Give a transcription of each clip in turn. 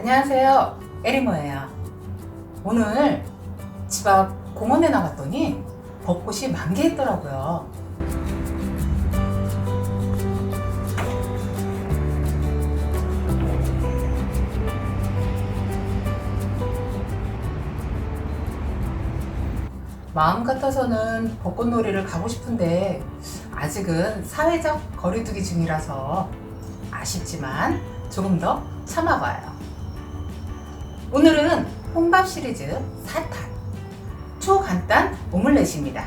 안녕하세요. 에리모예요. 오늘 집 앞 공원에 나갔더니 벚꽃이 만개했더라고요. 마음 같아서는 벚꽃놀이를 가고 싶은데 아직은 사회적 거리두기 중이라서 아쉽지만 조금 더 참아봐요. 오늘은 홍밥 시리즈 4탄 초간단 오믈렛입니다.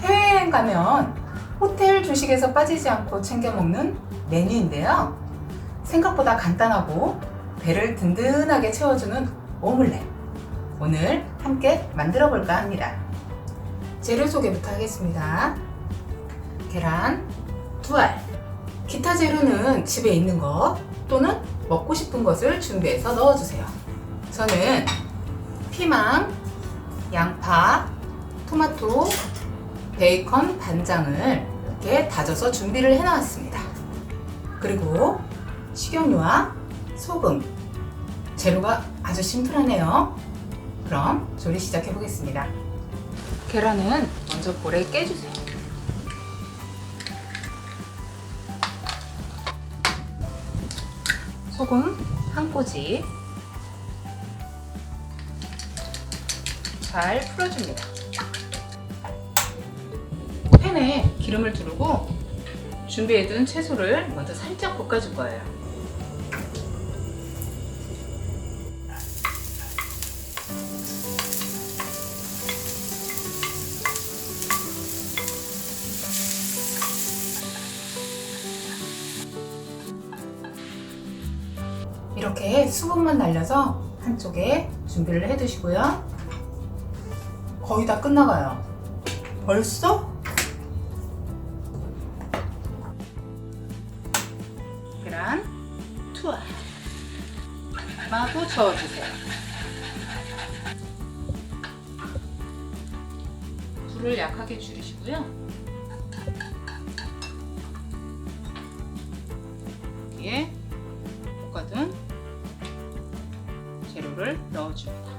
해외여행 가면 호텔 조식에서 빠지지 않고 챙겨 먹는 메뉴인데요. 생각보다 간단하고 배를 든든하게 채워주는 오믈렛. 오늘 함께 만들어 볼까 합니다. 재료 소개부터 하겠습니다. 계란 두 알. 기타 재료는 집에 있는 것 또는 먹고 싶은 것을 준비해서 넣어주세요. 저는 피망, 양파, 토마토, 베이컨 반장을 이렇게 다져서 준비를 해놨습니다. 그리고 식용유와 소금. 재료가 아주 심플하네요. 그럼 조리 시작해 보겠습니다. 계란은 먼저 볼에 깨주세요. 소금 한 꼬지 잘 풀어줍니다. 팬에 기름을 두르고 준비해둔 채소를 먼저 살짝 볶아줄 거예요. 이렇게 수분만 날려서 한쪽에 준비를 해 두시고요. 거의 다 끝나가요. 벌써? 계란 투알 마구 저어주세요. 불을 약하게 줄이시고요. 재료를 넣어줍니다.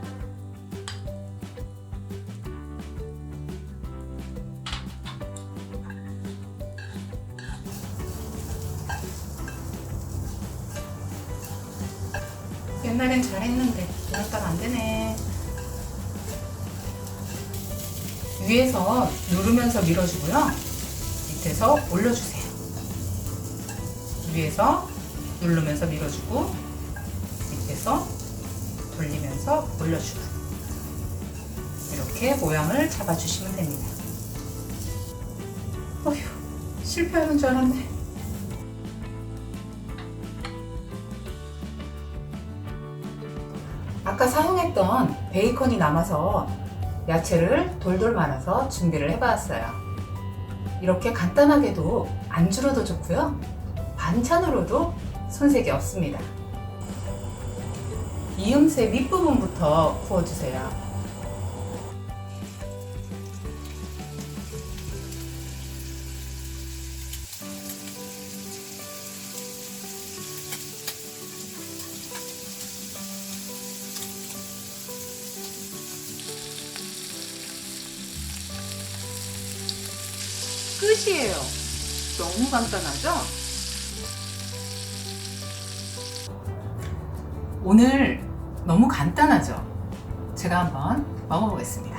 옛날엔 잘했는데 이렇다가 안 되네. 위에서 누르면서 밀어주고요. 밑에서 올려주세요. 위에서 누르면서 밀어주고 밑에서 돌리면서 올려주고 이렇게 모양을 잡아주시면 됩니다. 어휴 실패하는 줄 알았네. 아까 사용했던 베이컨이 남아서 야채를 돌돌 말아서 준비를 해봤어요. 이렇게 간단하게도 안주로도 좋고요. 반찬으로도 손색이 없습니다. 이음새 윗부분부터 구워주세요. 끝이에요. 너무 간단하죠? 오늘 너무 간단하죠? 제가 한번 먹어보겠습니다.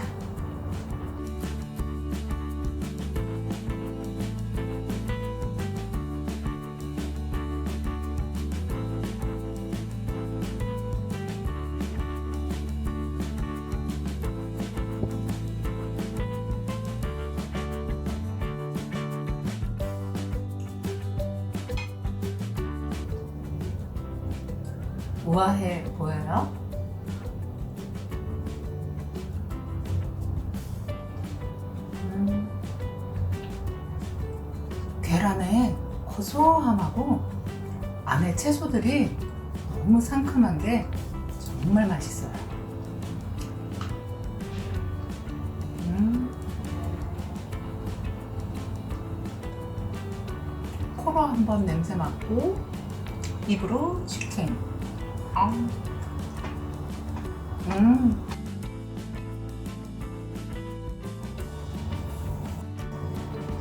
우아해 보여요? 고소함하고 안에 채소들이 너무 상큼한 게 정말 맛있어요. 음, 코로 한번 냄새 맡고 입으로 치킨. 아. 음.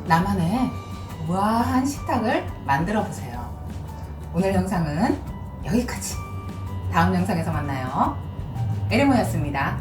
나만의 우아한 식탁을 만들어 보세요. 오늘 영상은 여기까지. 다음 영상에서 만나요. 에리모였습니다.